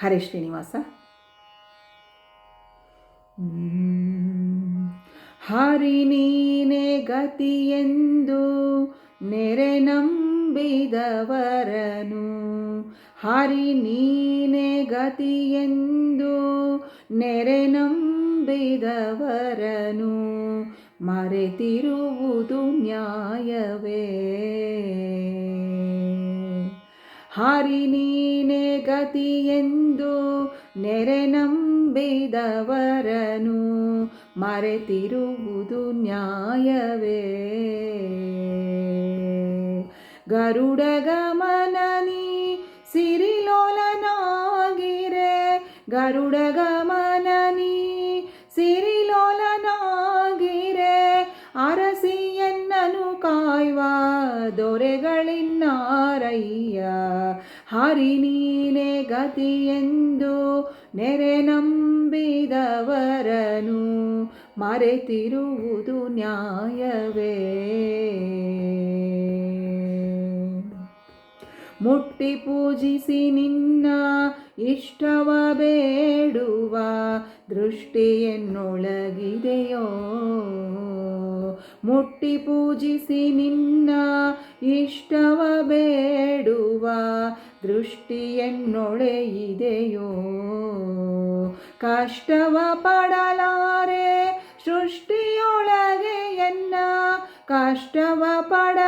ಹರೇ ಶ್ರೀನಿವಾಸ. ಹರಿ ನೀನೆ ಗತಿಯೆಂದು ನೆರೆ ನಂಬಿದವರನು. ಹರಿ ನೀನೆ ಗತಿಯೆಂದು ನೆರೆ ನಂಬಿದವರನು. ಮರೆತಿರುವುದು ನ್ಯಾಯವೇ? ಹರಿ ನೀನೆ ಗತಿಯೆಂದು ನೆರೆ ನಂಬಿದವರನು ಮರೆತಿರುವುದು ನ್ಯಾಯವೇ. ಗರುಡ ಗಮನನಿ ಸಿರಿಲೋಲನಾಗಿರೆ. ಗರುಡ ಗಮನನಿ ಸಿರಿಲೋಲನಾಗಿರೆ ಅರಸಿಯನ್ನನು ಕಾಯ್ವ ದೊರೆಗಳಿನ್ನಾರಯ್ಯ. ಹರಿ ನೀನೆ ಗತಿಯೆಂದು ನೆರೆ ನಂಬಿದವರನು ಮರೆತಿರುವುದು ನ್ಯಾಯವೇ. ಮುಟ್ಟಿ ಪೂಜಿಸಿ ನಿನ್ನ ಇಷ್ಟವ ಬೇಡುವ ದೃಷ್ಟಿಯನ್ನೊಳಗಿದೆಯೋ. ಮುಟ್ಟಿ ಪೂಜಿಸಿ ನಿನ್ನ ಇಷ್ಟವ ಬೇಡುವ ದೃಷ್ಟಿಯನ್ನೊಳೆಯಿದೆಯೋ ಕಷ್ಟವ ಪಡಲಾರೆ ಸೃಷ್ಟಿಯೊಳಗೆ ಎನ್ನ? ಕಷ್ಟವ ಪಡಲಾರೆ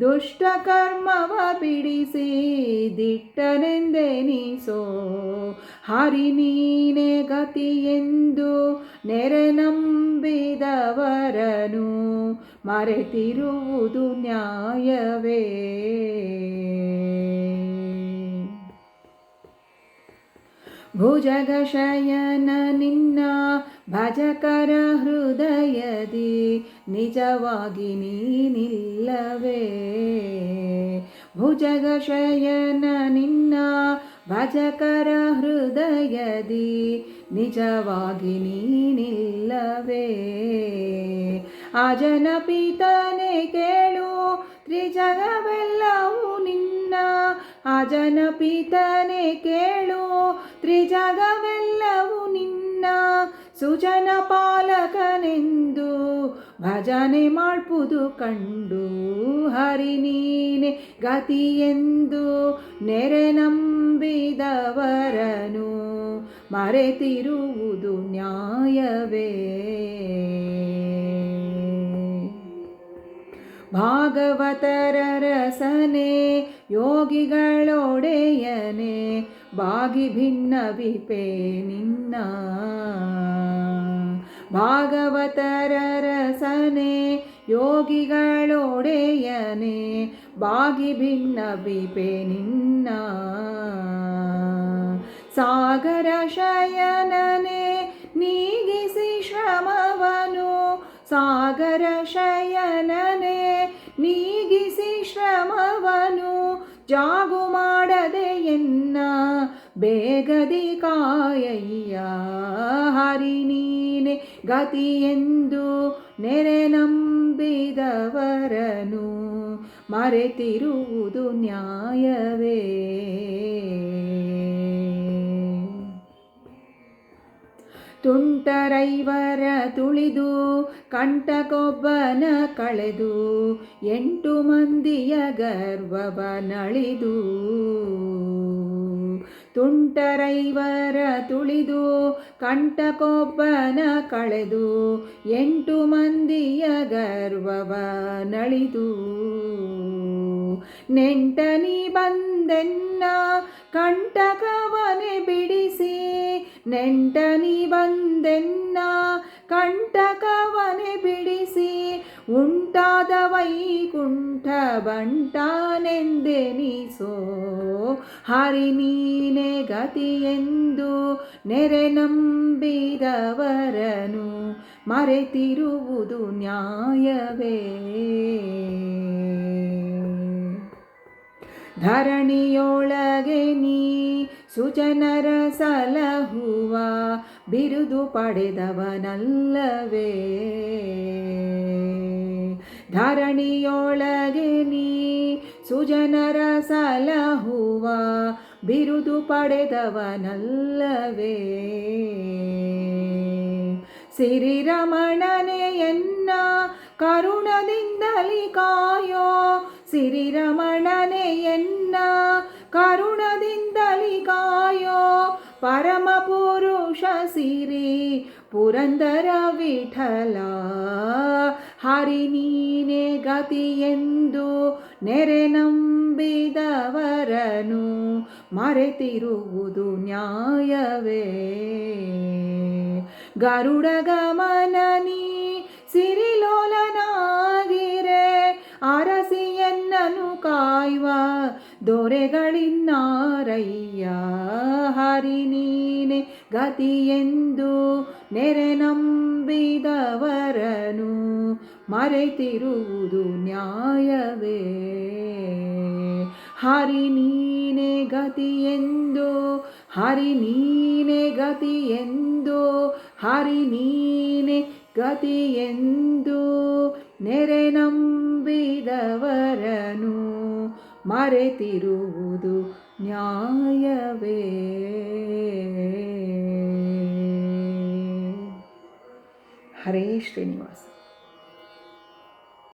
ದುಷ್ಟ ಕರ್ಮವ ಬಿಡಿಸಿ ದಿಟ್ಟನೆಂದೆನಿಸೋ ಹರಿ ನೀನೆ ಗತಿಯೆಂದು ನೆರೆ ನಂಬಿದವರನು ಮರೆತಿರುವುದು ನ್ಯಾಯವೇ. ಭುಜಗಶಯನ ನಿನ್ನ ಭಜಕರ ಹೃದಯದಿ ನಿಜವಾಗಿ ನೀನಿಲ್ಲವೇ. ಭುಜಗಶಯನ ನಿನ್ನ ಭಜಕರ ಹೃದಯದಿ ನಿಜವಾಗಿ ನೀನಿಲ್ಲವೇ. ಅಜನ ಪೀತನೆ ಕೇಳು ತ್ರಿಜಗವೆಲ್ಲವೂ ನಿನ್ನ. ಅಜನ ಪಿತನೆ ಕೇಳು ತ್ರಿಜಗವೆಲ್ಲವೂ ನಿನ್ನ. ಸುಜನ ಪಾಲಕನೆಂದು ಭಜನೆ ಮಾಡ್ಪುದು ಕಂಡು ಹರಿ ನೀನೆ ಗತಿಯೆಂದು ನೆರೆ ನಂಬಿದವರನು ಮರೆತಿರುವುದು ನ್ಯಾಯವೇ. ಭಾಗವತರ ರಸನೆ, ಯೋಗಿಗಳೊಡೆಯನೆ, ಬಾಗಿ ಭಿನ್ನವಿಪೆ ನಿನ್ನ. ಭಾಗವತರ ರಸನೆ, ಯೋಗಿಗಳೊಡೆಯನೆ, ಬಾಗಿ ಭಿನ್ನವಿಪೆ ನಿನ್ನ. ಸಾಗರ ಶಯನನೆ, ನೀಗಿಸಿ ಶ್ರಮವನು, ಸಾಗರ ಶಯನನೆ ಶ್ರಮವನು ಜಾಗು ಮಾಡದೆ ಎನ್ನ ಬೇಗದಿ ಕಾಯಯ್ಯ. ಹರಿ ನೀನೆ ಗತಿಯೆಂದು ನೆರೆ ನಂಬಿದವರನು ಮರೆತಿರುವುದು ನ್ಯಾಯವೇ. ತುಂಟರೈವರ ತುಳಿದು ಕಂಟಕೊಬ್ಬನ ಕಳೆದು ಎಂಟು ಮಂದಿಯ ಗರ್ವವ ನಳಿದು ತುಂಟರೈವರ ತುಳಿದು ಕಂಟಕೊಬ್ಬನ ಕಳೆದು ಎಂಟು ಮಂದಿಯ ಗರ್ವವ ನಳಿದು ನೆಂಟನಿ ಬಂದೆನ್ನ ಕಂಟಕವನೆ ಬಿಡಿಸಿ. ನೆಂಟನಿ ಬಂದೆನ್ನ ಕಂಟಕವನೆ ಬಿಡಿಸಿ. ಉಂಟಾದ ವೈಕುಂಠ ಬಂಟಾನೆಂದೆನಿಸೋ. ಹರಿ ನೀನೆ ಗತಿಯೆಂದು ನೆರೆ ನಂಬಿದವರನು ಮರೆತಿರುವುದು ನ್ಯಾಯವೇ. ಧರಣಿಯೊಳಗೆ ನೀ ಸುಜನರ ಸಲಹುವ ಬಿರುದು ಪಡೆದವನಲ್ಲವೇ. ಧರಣಿಯೊಳಗೆ ನೀ ಸುಜನರ ಸಲಹುವ ಬಿರುದು ಪಡೆದವನಲ್ಲವೇ. ಸಿರಿರಮಣನೆ ಎನ್ನ ಕರುಣದಿಂದಲಿ ಕಾಯೋ ಸಿರಿರಮಣನೆ ಎನ್ನ. ಕರುಣದಿಂದಲಿ ಪರಮ ಪುರುಷ ಸಿರಿ ಪುರಂದರ ವಿಠಲ. ಹರಿ ನೀನೆ ಗತಿಯೆಂದು ನೆರೆ ನಂಬಿದವರನು ಮರೆತಿರುವುದು ನ್ಯಾಯವೇ. ಗರುಡ ಗಮನನಿ ಸಿರಿಲೋಲನಾಗಿರೆ, ಅರಸಿಯನ್ನನು ಕಾಯುವ ದೊರೆಗಳಿನ್ನಾರಯ್ಯ. ಹರಿ ನೀನೆ ಗತಿಯೆಂದು ನೆರೆ ನಂಬಿದವರನು, ಮರೆತಿರುವುದು ನ್ಯಾಯವೇ. ಹರಿ ನೀನೆ ಗತಿಯೆಂದು ಹರಿ ನೀನೆ ಗತಿಯೆಂದು ಹರಿ ನೀನೆ ಗತಿಯೆಂದು ನೆರೆ ನಂಬಿದವರನು ಮರೆತಿರುವುದು ನ್ಯಾಯವೇ? ಹರೇ ಶ್ರೀನಿವಾಸ.